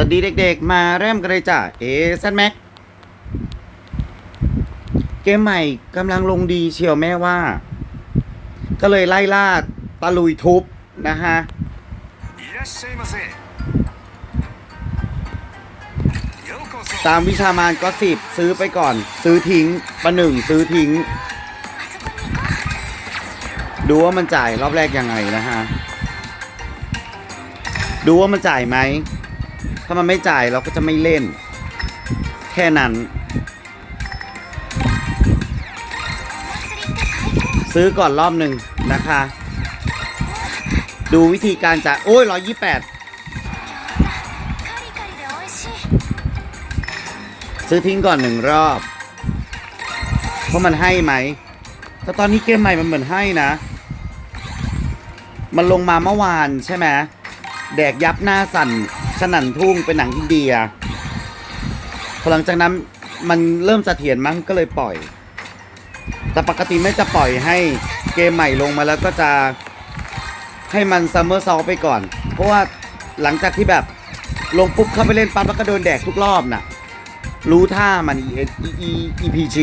วัสดีเด็กๆ มาเริ่มกันเลยจ้ะเอซแม็กเกมใหม่กำลังลงดีเชียวแม่ว่า ก็เลยไล่ล่าตะลุยทุบนะฮะตามวิชามานก็สิบซื้อไปก่อน ซื้อทิ้งประหนึ่งซื้อทิ้ง ดูว่ามันจ่ายรอบแรกยังไงนะฮะ ดูว่ามันจ่ายไหม ถ้ามันไม่จ่ายเราก็จะไม่เล่น แค่นั้น ซื้อก่อนรอบหนึ่งนะคะ ดูวิธีการจ่าย โอ้ยร้อยยี่แปดซื้อทิ้งก่อนหนึ่งรอบ เพราะมันให้ไหม แต่ตอนนี้เกมใหม่มันเหมือนให้นะ มันลงมาเมื่อวานใช่ไหมแดกยับหน้าสั่น สนั่นทุ่งเป็นหนังอินเดียพอหลังจากนั้นมันเริ่มเสถียรมั้งก็เลยปล่อย แต่ปกติไม่จะปล่อยให้เกมใหม่ลงมาแล้วก็จะให้มันซัมเมอร์ซอลไปก่อน เพราะว่าหลังจากที่แบบลงปุ๊บเข้าไปเล่นปั๊บแล้วก็โดนแดกทุกรอบน่ะ รู้ท่ามัน E E E EPG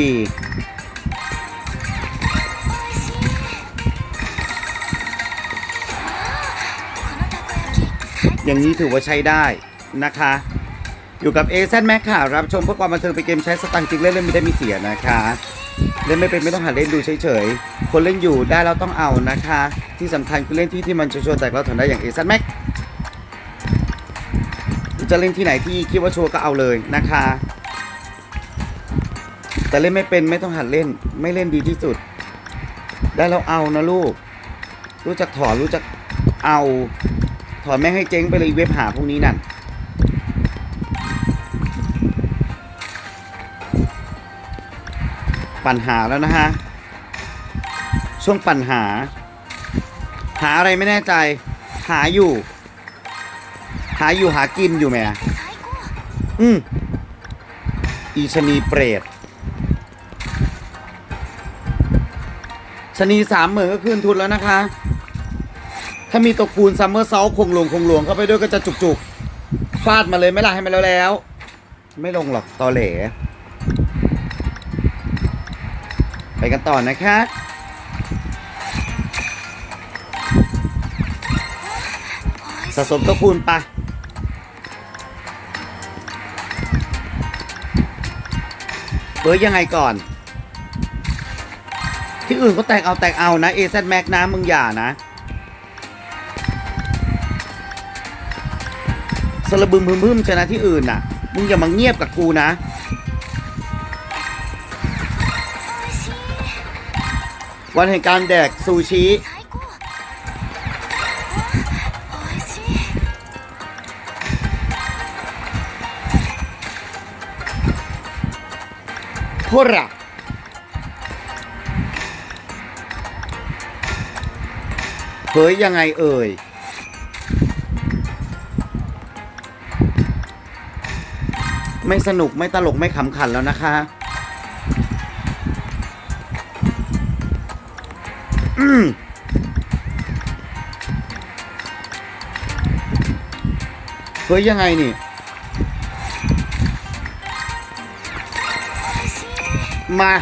อย่างนี้ถือว่าใช้ได้นะคะ อยู่กับ a อ Max ค่ะ รับชมเพื่อความบันเทิงไปเกมใช้สตังค์จริงเล่นเล่นไม่ได้มีเสียนะคะ เล่นไม่เป็นไม่ต้องหาเล่นดูเฉยๆ คนเล่นอยู่ได้เราต้องเอานะคะ ที่สำคัญคือเล่นที่ที่มันชัวร์ๆแต่เราทำได้อย่าง a อ Max จะเล่นที่ไหนที่คิดว่าชัวร์ก็เอาเลยนะคะ แต่เล่นไม่เป็นไม่ต้องหัดเล่น ไม่เล่นดีที่สุด ได้เราเอานะลูก รู้จักถอนรู้จักเอา ถอนแม่งให้เจ๊งไปเลยเว็บหาพวกนี้นั่น ปัญหาแล้วนะฮะ ช่วงปัญหา หาอะไรไม่แน่ใจ หาอยู่ หาอยู่หากินอยู่แหม่อืมอีชนีเปรตชนีสามหมื่นก็คืนทุนแล้วนะคะ ถ้ามีตัวคูณซัมเมอร์เซลคงหลวงคงหลวงเข้าไปด้วยก็จะจุกๆ ฟาดมาเลยไม่ละให้มันแล้วแล้ว ไม่ลงหรอกตอเหลไปกันต่อนะคะสะสมตัวคูณไปเบอร์ยังไงก่อน ที่อื่นก็แตกเอาแตกเอานะ AZ Max นะมึงอย่านะ สระบึมพึมพึมชนะที่อื่นน่ะ มึงอย่ามาเงียบกับกูนะ วันแห่งการแดกซูชิพวกเราเฮ้ยยังไงเอ่ย ไม่สนุกไม่ตลกไม่ขำขันแล้วนะคะอืมเฮ้ยยังไงนี่ มา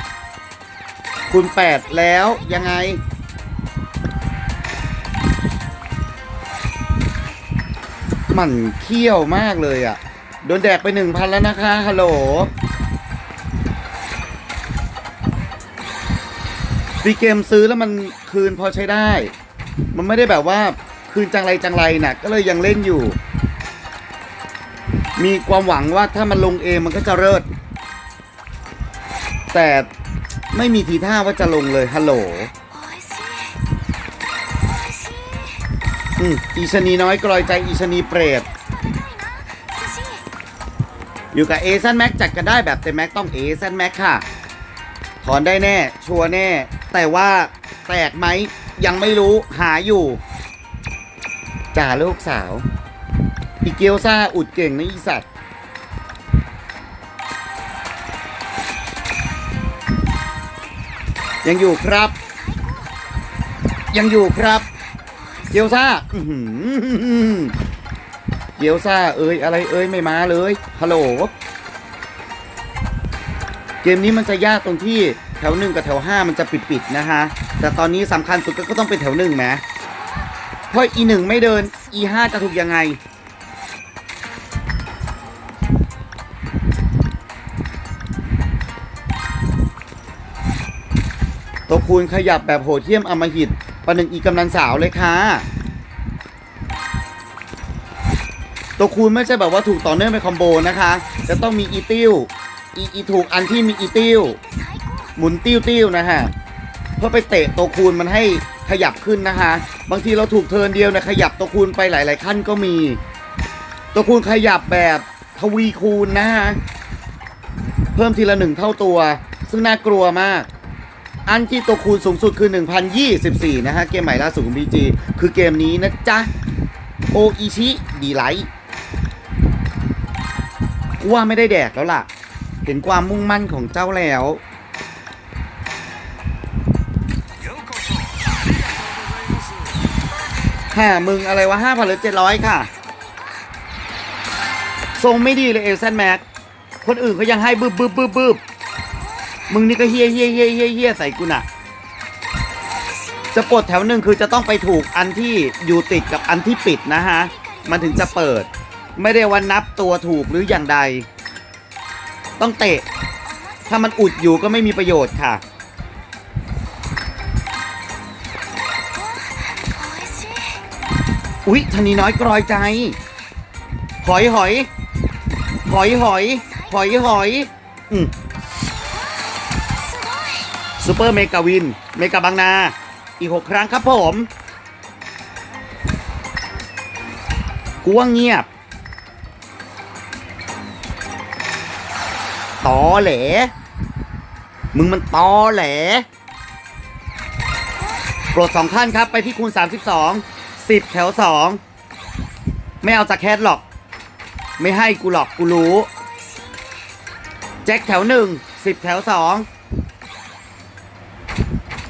คุณแปดแล้วยังไง มันเขี้ยวมากเลยอะ โดนแดกไปหนึ่งพันแล้วนะคะ ฮัลโหลฟีเกมซื้อแล้วมันคืนพอใช้ได้ มันไม่ได้แบบว่าคืนจังไรจังไรน่ะ ก็เลยยังเล่นอยู่ มีความหวังว่าถ้ามันลงเองมันก็จะเลิศแต่ไม่มีทีท่าว่าจะลงเลย ฮัลโหล อืมอีชนีน้อยกลอยใจอีชนีเปรต อยู่กับเอซันแม็กจัดกันได้แบบเต็มแม็กต้องเอซันแม็กค่ะ ถอนได้แน่ ชัวร์แน่ แต่ว่าแตกไหมยังไม่รู้หาอยู่จ่าลูกสาว อีเกียวซ่าอุดเก่งนะอีสัตว์ยังอยู่ครับ ยังอยู่ครับ เกียวซ่าอื้อหือ กียวซ่าเอ้ยอะไรเอ้ยไม่มาเลยฮัลโหลเกมนี้มันจะยากตรงที่แถวหนึ่งกับแถวห้ามันจะปิดๆนะฮะแต่ตอนนี้สำคัญสุดก็ต้องเป็นแถวหนึ่งไหมเพราะอีหนึ่งไม่เดินอีห้าจะถูกยังไงตัวคูณขยับแบบโหดเหี้ยมอมหิตประหนึ่งอีกำนันสาวเลยค่ะ ตัวคูณไม่ใช่แบบว่าถูกต่อเนื่องเป็นคอมโบนะคะ จะต้องมีอีติ้วอีอีถูกอันที่มีอีติ้วหมุนติ้วติ้วนะฮะเพื่อไปเตะตัวคูณมันให้ขยับขึ้นนะคะ บางทีเราถูกเทินเดียวเนี่ยขยับตัวคูณไปหลาย ๆ ขั้นก็มี ตัวคูณขยับแบบทวีคูณนะฮะเพิ่มทีละหนึ่งเท่าตัว ซึ่งน่ากลัวมาก อันที่ตัวคูณสูงสุดคือ 1024 นะฮะ เกมใหม่ล่าสุดของ BG คือเกมนี้นะจ๊ะ โออิชิ ดีไลท์ ว่าไม่ได้แดกแล้วล่ะ เห็นความมุ่งมั่นของเจ้าแล้วห้ามึงอะไรวะห้าพันหรือเจ็ดร้อยค่ะ ทรงไม่ดีเลยเอลเซนแม็ก คนอื่นก็ยังให้บึบบึบบึบบึบมึงนี่ก็เฮี้ยเฮี้ยเฮี้ยเฮี้ยเฮี้ยใส่กูน่ะ จะปลดแถวหนึ่งคือจะต้องไปถูกอันที่อยู่ติดกับอันที่ปิดนะฮะ มันถึงจะเปิด ไม่ได้วันนับตัวถูกหรืออย่างใด ต้องเตะ ถ้ามันอุดอยู่ก็ไม่มีประโยชน์ค่ะ อุ๊ยธนีน้อยกรอยใจ หอยหอยหอยหอยหอยหอยอืมซูเปอร์เมกาวิน เมกาบางนา อีกหกครั้งครับผมกูว่าเงียบ ตอแหล มึงมันตอแหล โปรดสองท่านครับ ไปที่คูณ 32 10 แถว 2 ไม่เอาจากแคทหรอก ไม่ให้กูหรอกกูรู้ แจ็คแถว 1 10 แถว 2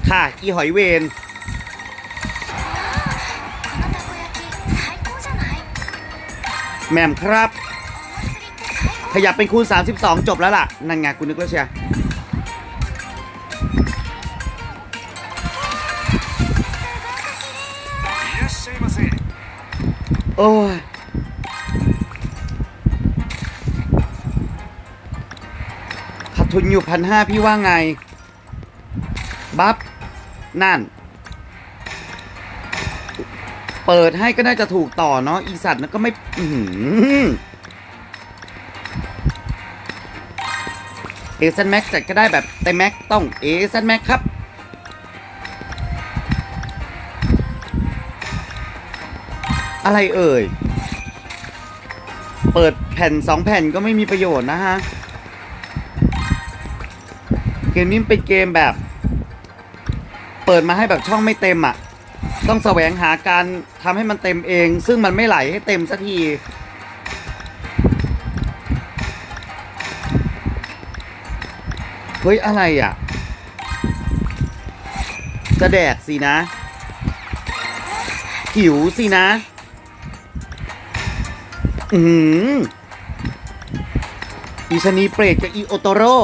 ค่ะ อีหอยเวนแหม่มครับ ขยับเป็นคูณ 32 จบแล้วล่ะ นั่นไงคุณนึกแล้เชียโอ้ยขาดทุนอยู่พันห้าพี่ว่าไง บัฟนั่น เปิดให้ก็น่าจะถูกต่อเนาะอีสัตว์นั่นก็ไม่ อื อหือเอซันแม็กจัดก็ได้แบบแต่แม็กต้องเอซันแม็กครับ อะไรเอ่ย เปิดแผ่นสองแผ่นก็ไม่มีประโยชน์นะฮะ เกมนี้เป็นเกมแบบ เปิดมาให้แบบช่องไม่เต็มอะ ต้องแสวงหาการทำให้มันเต็มเอง ซึ่งมันไม่ไหลให้เต็มสักที เฮ้ย อะไรอะ จะแดกสินะ หิวสินะ อือหืออีชนีเปรตกับอีโอโตโร่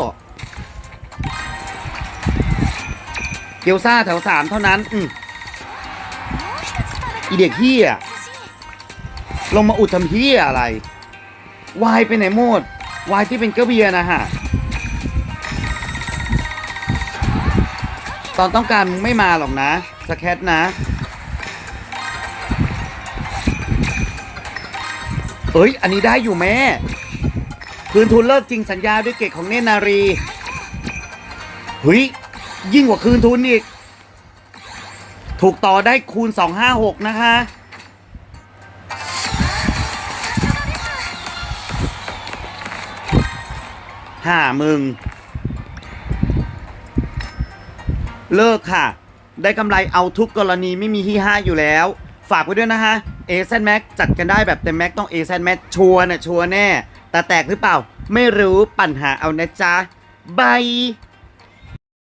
เกียวซ่าแถวสามเท่านั้น อืมอีเด็กเฮียลงมาอุดทำเฮียอะไร วายไปไหนหมด วายที่เป็นเกระเบียนะฮะ ตอนต้องการมึงไม่มาหรอกนะสแคทนะเอ้ย อันนี้ได้อยู่แม่คืนทุนเลิกจริงสัญญาด้วยเกตของเนนารีเฮ้ยยิ่งกว่าคืนทุนอีก ถูกต่อได้คูณ 256 นะคะ ห้ามึง เลิกค่ะ ได้กำไรเอาทุกกรณีไม่มีที่ห้าอยู่แล้ว ฝากไว้ด้วยนะฮะ a อ m a x จัดกันได้แบบเต็มแม็กต้อง a อ m a x ชัวร์นะชัวร์แน่ แต่แตกหรือเปล่า ไม่รู้ปัญหาเอานะจ๊ะบาย